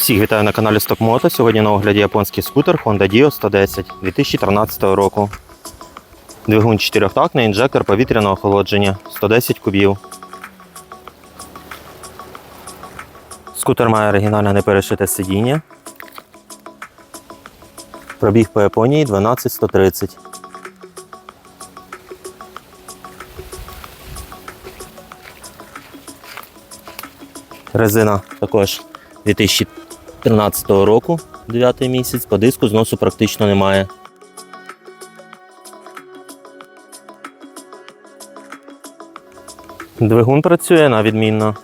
Всіх вітаю на каналі Stockmoto. Сьогодні на огляді японський скутер Honda Dio 110 2013 року. Двигун 4-тактний, інжектор повітряного охолодження 110 кубів. Скутер має оригінальне неперешите сидіння. Пробіг по Японії 12130. Резина також 2013 року, 9 місяць, по диску зносу практично немає. Двигун працює на відмінно.